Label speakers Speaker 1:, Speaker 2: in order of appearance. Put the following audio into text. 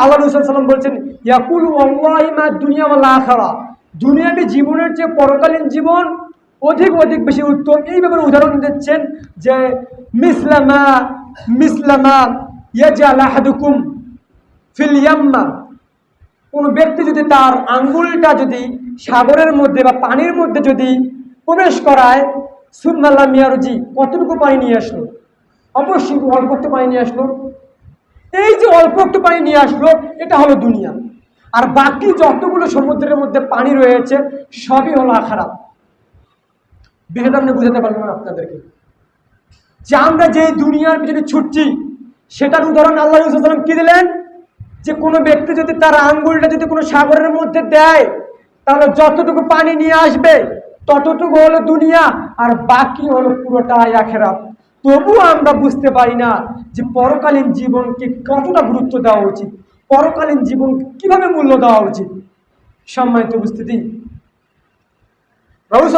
Speaker 1: আল্লাহ রসুল সাল্লাম বলছেন, ইয়াকুল ওয়াল্লাহিমা দুনিয়া ওয়াল আখারা। দুনিয়াবী জীবনের চেয়ে পরকালীন জীবন অধিক অধিক বেশি উত্তম। এই ব্যাপারে উদাহরণ দিচ্ছেন যে মিসলামা মিসলামা ইয়াজাল আহাদুকুম ফিল ইয়াম্মা। কোনো ব্যক্তি যদি তার আঙ্গুলটা যদি সাগরের মধ্যে বা পানির মধ্যে যদি প্রবেশ করায় সুন্নাল্লাহ মিয়ারুজি কতটুকু পানি নিয়ে আসলো? অবশ্যই অল্প পানি নিয়ে আসলো। এই যে অল্প একটু পানি নিয়ে আসলো, এটা হলো দুনিয়া। আর বাকি যতগুলো সমুদ্রের মধ্যে পানি রয়েছে, সবই হলো আখারাপ বিষয়টা আপনি বুঝাতে পারবেন আপনাদেরকে। যে আমরা যে দুনিয়ার পিছনে ছুটছি, সেটার উদাহরণ আল্লাহ সাল্লাম কি দিলেন? যে কোনো ব্যক্তি যদি তার আঙ্গুলটা যদি কোনো সাগরের মধ্যে দেয়, তাহলে যতটুকু পানি নিয়ে আসবে, ততটুকু হলো দুনিয়া, আর বাকি হলো পুরোটাই আখেরাত। তবুও আমরা বুঝতে পারি না যে পরকালীন জীবনকে কতটা গুরুত্ব দেওয়া উচিত, পরকালীন জীবন কীভাবে মূল্য দেওয়া উচিত। সম্মানিত উপস্থিতি। রবি